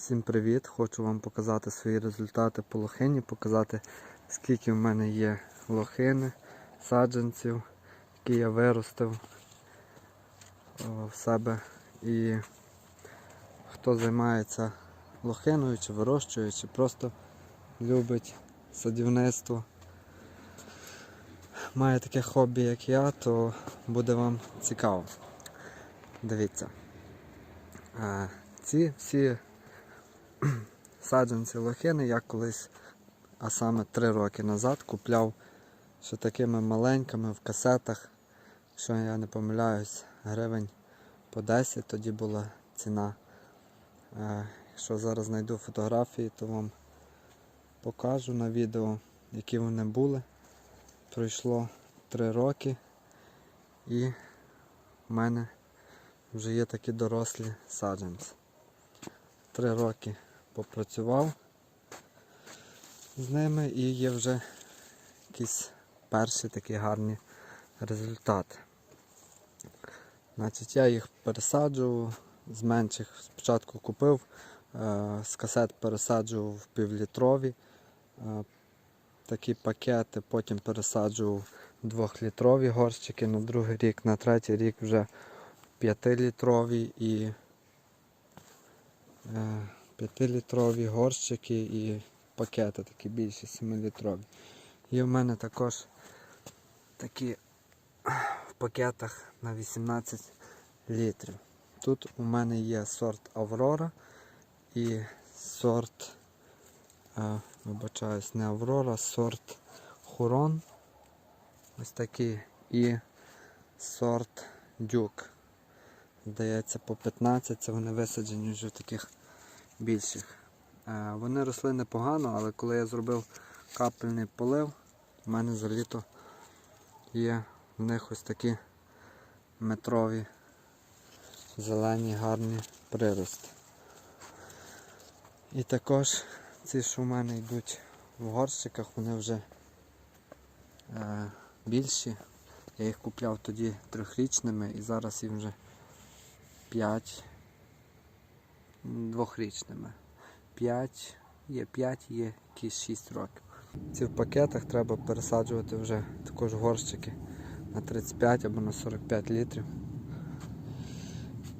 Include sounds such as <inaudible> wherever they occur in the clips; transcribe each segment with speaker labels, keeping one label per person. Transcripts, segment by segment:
Speaker 1: Всім привіт! Хочу вам показати свої результати по лохині, показати скільки в мене є лохини, саджанців, які я виростив о, в себе. І хто займається лохиною, чи вирощує, чи просто любить садівництво, має таке хобі, як я, то буде вам цікаво. Дивіться. Е, Ці всі <clears throat> саджанці лохини я колись, а саме 3 роки назад, купляв ще такими маленькими в касетах, якщо я не помиляюсь, гривень по 10 тоді була ціна. Е, Якщо зараз знайду фотографії, то вам покажу на відео, які вони були. Пройшло 3 роки і в мене вже є такі дорослі саджанці. Три роки попрацював з ними і є вже якісь перші такі гарні результати. Значить, я їх пересаджував з менших. Спочатку купив, е, з касет пересаджував в півлітрові е, такі пакети, потім пересаджував двохлітрові горщики на другий рік, на третій рік вже 5-літрові і 5-літрові горщики і пакети такі більші 7-літрові. Є в мене також такі в пакетах на 18 літрів. Тут у мене є сорт Аврора і сорт, е, вибачаюсь, не Аврора, сорт Хурон. Ось такий і сорт Дюк. Здається, по 15 це вони висаджені вже в таких більших. Е, Вони росли непогано, але коли я зробив капельний полив, в мене за літо є в них ось такі метрові зелені гарні прирости. І також ці, що в мене йдуть в горщиках, вони вже е, більші. Я їх купляв тоді трьохрічними і зараз їм вже 5 двохрічними. 5, є 5, є якісь 6 років. Ці в пакетах треба пересаджувати вже також горщики на 35 або на 45 літрів.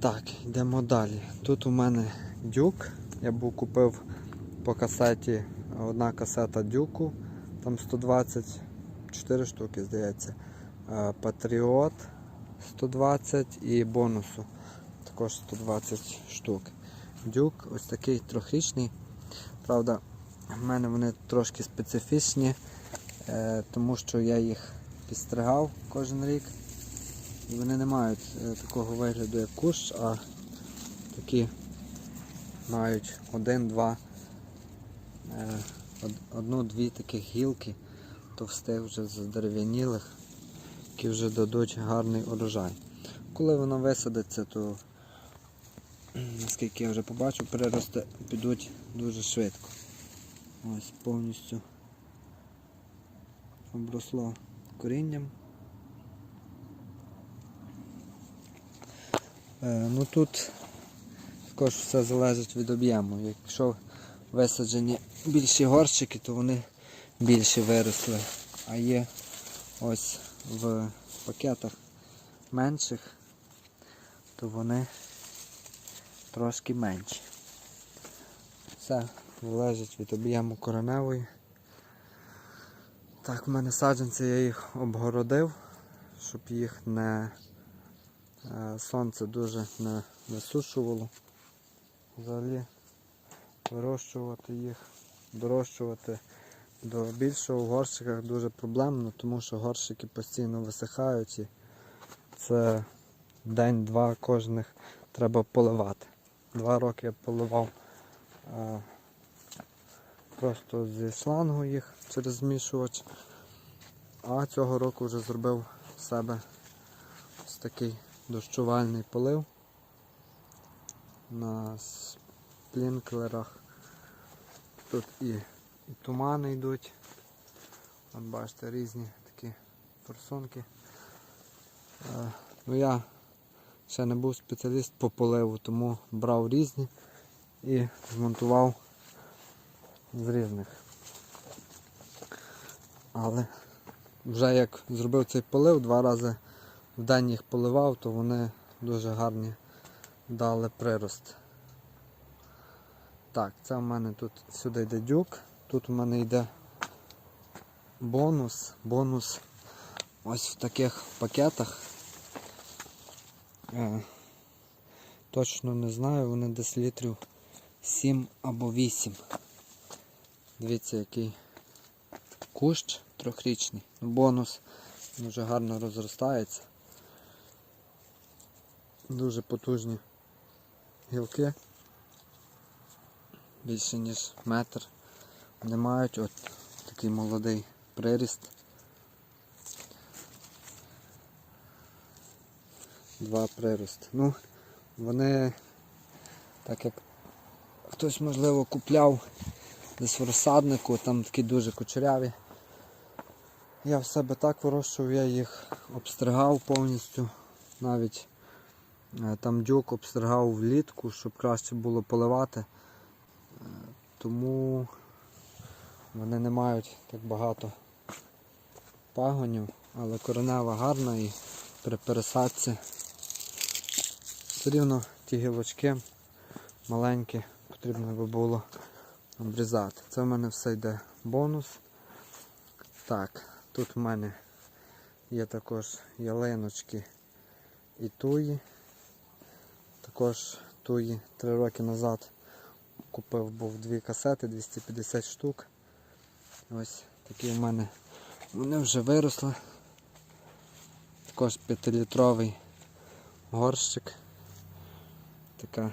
Speaker 1: Так, йдемо далі. Тут у мене дюк. Я був купив по касеті одна касета дюку, там 124 штуки, здається. Е, Патріот 120 і бонусу також 120 штук. Дюк ось такий трьохрічний. Правда, в мене вони трошки специфічні, е, тому що я їх підстригав кожен рік. І вони не мають е, такого вигляду, як кущ, а такі мають один-два, е, одну-дві таких гілки товстих вже задерев'янілих, які вже дадуть гарний урожай. Коли воно висадиться, то наскільки я вже побачив, прирости підуть дуже швидко. Ось повністю обросло корінням. Е, ну тут також все залежить від об'єму. Якщо висаджені більші горщики, то вони більше виросли. А є ось в пакетах менших, то вони трошки менші. Все залежить від об'єму кореневої. Так, в мене саджанці я їх обгородив, щоб їх не е, сонце дуже не висушувало. Взагалі вирощувати їх, дорощувати до більшого в горщиках дуже проблемно, тому що горщики постійно висихають і це день-два кожних треба поливати. Два роки я поливав а, просто зі шлангу їх через змішувач. А цього року вже зробив в себе ось такий дощувальний полив на сплінклерах. Тут і, і тумани йдуть. От бачите, різні такі форсунки. Е, ну я ще не був спеціаліст по поливу, тому брав різні і змонтував з різних. Але вже як зробив цей полив, два рази в день їх поливав, то вони дуже гарні дали прирост. Так, це в мене тут сюди йде дюк, тут у мене йде бонус, бонус ось в таких пакетах. Е, точно не знаю, вони десь літрів 7 або 8. Дивіться, який кущ трьохрічний. Бонус вже гарно розростається. Дуже потужні гілки. Більше ніж метр. Вони мають от такий молодий приріст. Два прирости. Ну, вони, так як хтось можливо купляв десь в розсаднику, там такі дуже кучеряві. Я в себе так вирощував, я їх обстригав повністю. Навіть е, там дюк обстригав влітку, щоб краще було поливати. Е, Тому вони не мають так багато пагонів, але коренева гарна і при пересадці все рівно ті гілочки маленькі потрібно би було обрізати. Це в мене все йде бонус. Так, тут в мене є також ялиночки і туї. Також туї три роки назад купив був дві касети, 250 штук. Ось такі в мене. Вони вже виросли. Також 5-літровий горщик. Така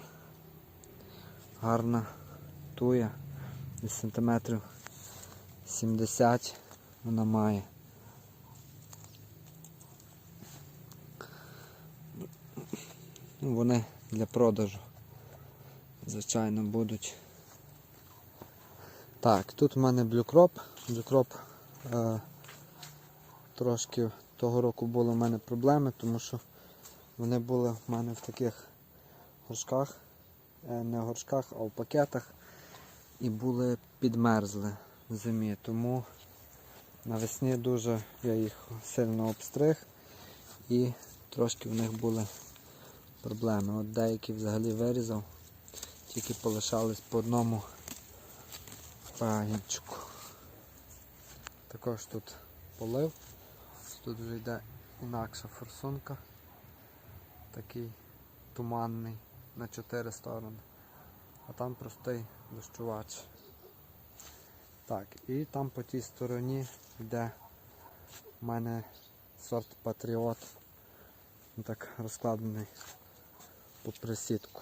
Speaker 1: гарна туя. Десь сантиметрів 70 вона має. Ну, Вони для продажу, звичайно, будуть. Так, тут в мене блюкроп. Блюкроп е, трошки того року були в мене проблеми, тому що вони були в мене в таких горшках, е, не горшках, а в пакетах і були підмерзли зимі. Тому навесні дуже я їх сильно обстриг і трошки в них були проблеми. От деякі взагалі вирізав, тільки полишались по одному пагінчику. Також тут полив. Тут вже йде інакша форсунка. Такий туманний на чотири сторони. А там простий дощувач. Так, і там по тій стороні йде в мене сорт Патріот. Так розкладений по присідку.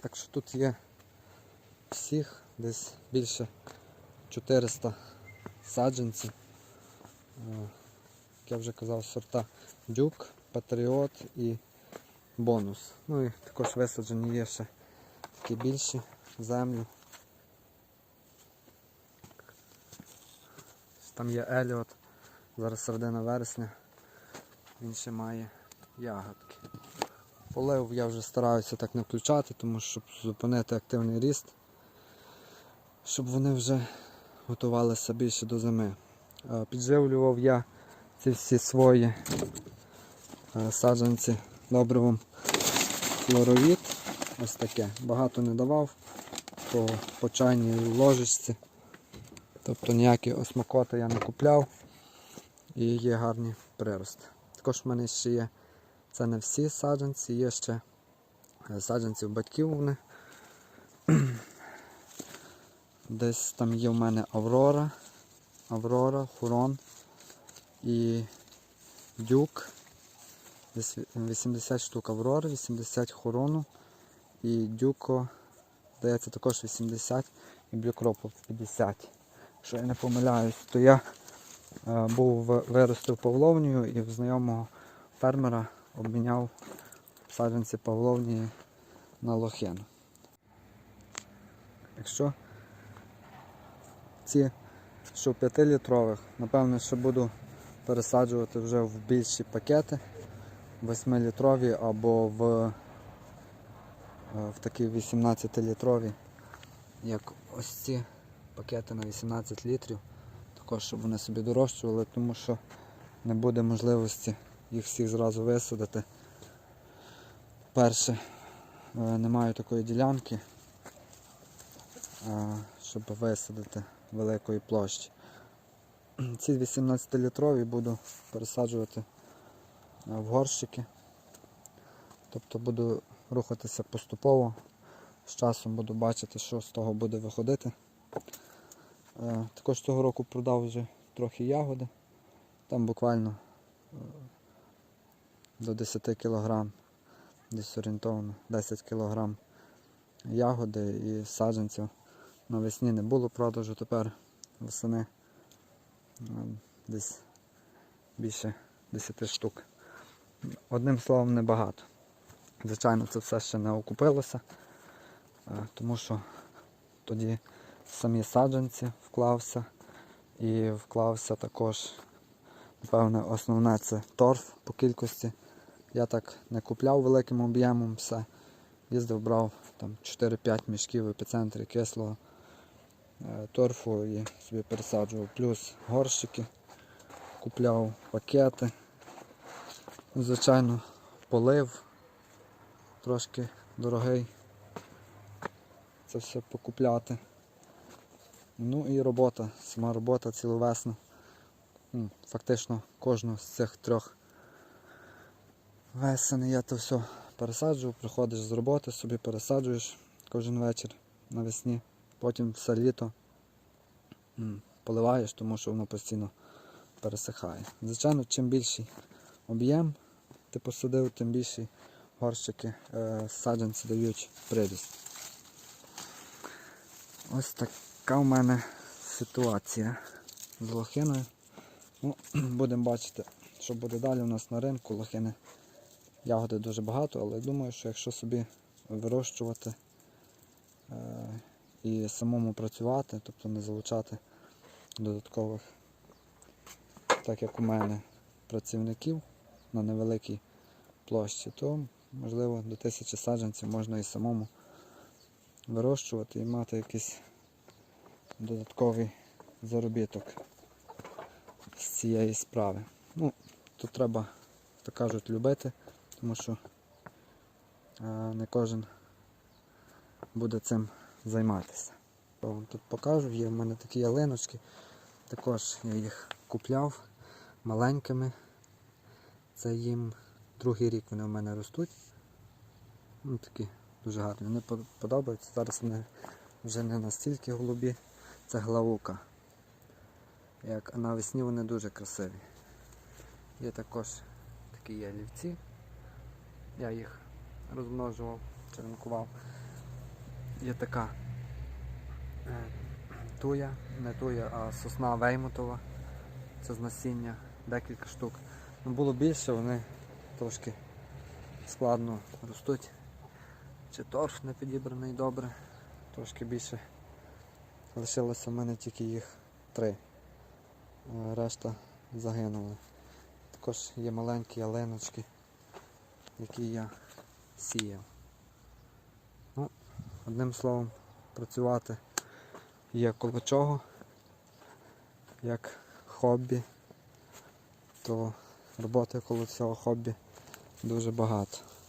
Speaker 1: Так що тут є всіх десь більше 400 саджанців. Е, Як я вже казав, сорта Дюк, Патріот і бонус. Ну і також висаджені є ще такі більші землі. Там є Еліот, зараз середина вересня, він ще має ягодки. Полив я вже стараюся так не включати, тому що щоб зупинити активний ріст, щоб вони вже готувалися більше до зими. Е, Підживлював я ці всі свої саджанці добривом флоровіт. Ось таке. Багато не давав по, по чайній ложечці. Тобто ніякі осмакоти я не купляв і є гарні прирости. Також в мене ще є, це не всі саджанці, є ще е, саджанці у батьків вони. <clears throat> Десь там є в мене Аврора, Аврора, Хурон і Дюк. Десь 80 штук Аврори, 80 Хурону і Дюко, здається, також 80 і Блюкропу 50. Якщо я не помиляюсь, то я е, був виростив павловнію і в знайомого фермера обміняв саджанці павловнії на лохину. Якщо ці, що 5-літрових, напевно, що буду пересаджувати вже в більші пакети, 8-літрові або в е, в такі 18-літрові, як ось ці пакети на 18 літрів. Також, щоб вони собі дорощували, тому що не буде можливості їх всіх зразу висадити. Перше, е, немає такої ділянки, е, щоб висадити великої площі. Ці 18-літрові буду пересаджувати в горщики. Тобто буду рухатися поступово. З часом буду бачити, що з того буде виходити. Е, Також цього року продав вже трохи ягоди. Там буквально е, до 10 кг, десь орієнтовно 10 кг ягоди і саджанців. Навесні не було продажу, тепер восени е, десь більше 10 штук. Одним словом, небагато. Звичайно, це все ще не окупилося, е, тому що тоді самі саджанці вклався і вклався також, напевне, основне це торф по кількості. Я так не купляв великим об'ємом все. Їздив, брав там 4-5 мішків в епіцентрі кислого е, торфу і собі пересаджував. Плюс горщики купляв пакети. Звичайно, полив трошки дорогий. Це все покупляти. Ну і робота, сама робота цілу весну. Фактично кожну з цих трьох весен я то все пересаджував, приходиш з роботи, собі пересаджуєш кожен вечір навесні, потім все літо поливаєш, тому що воно постійно пересихає. Звичайно, чим більший об'єм ти посадив, тим більші горщики е, саджанці дають приріст. Ось така в мене ситуація з лохиною. Ну, <clears throat> будемо бачити, що буде далі у нас на ринку. Лохини ягоди дуже багато, але думаю, що якщо собі вирощувати е, і самому працювати, тобто не залучати додаткових, так як у мене, працівників на невеликій площі, то можливо до тисячі саджанців можна і самому вирощувати і мати якийсь додатковий заробіток з цієї справи. Ну, тут треба, так кажуть, любити, тому що е, не кожен буде цим займатися. Я вам тут покажу, є в мене такі ялиночки, також я їх купляв маленькими. Це їм другий рік вони в мене ростуть. Ну, такі дуже гарні. Вони подобаються. Зараз вони вже не настільки голубі. Це глаука. Як а навесні вони дуже красиві. Є також такі ялівці. Я їх розмножував, черенкував. Є така е, туя, не туя, а сосна веймутова. Це з насіння, декілька штук. Ну, було більше, вони трошки складно ростуть. Чи торф не підібраний добре, трошки більше. Лишилося в мене тільки їх три. Е, Решта загинули. Також є маленькі ялиночки, які я сіяв. Ну, одним словом, працювати є коло чого, як хобі, то роботи коло цього хобі дуже багато.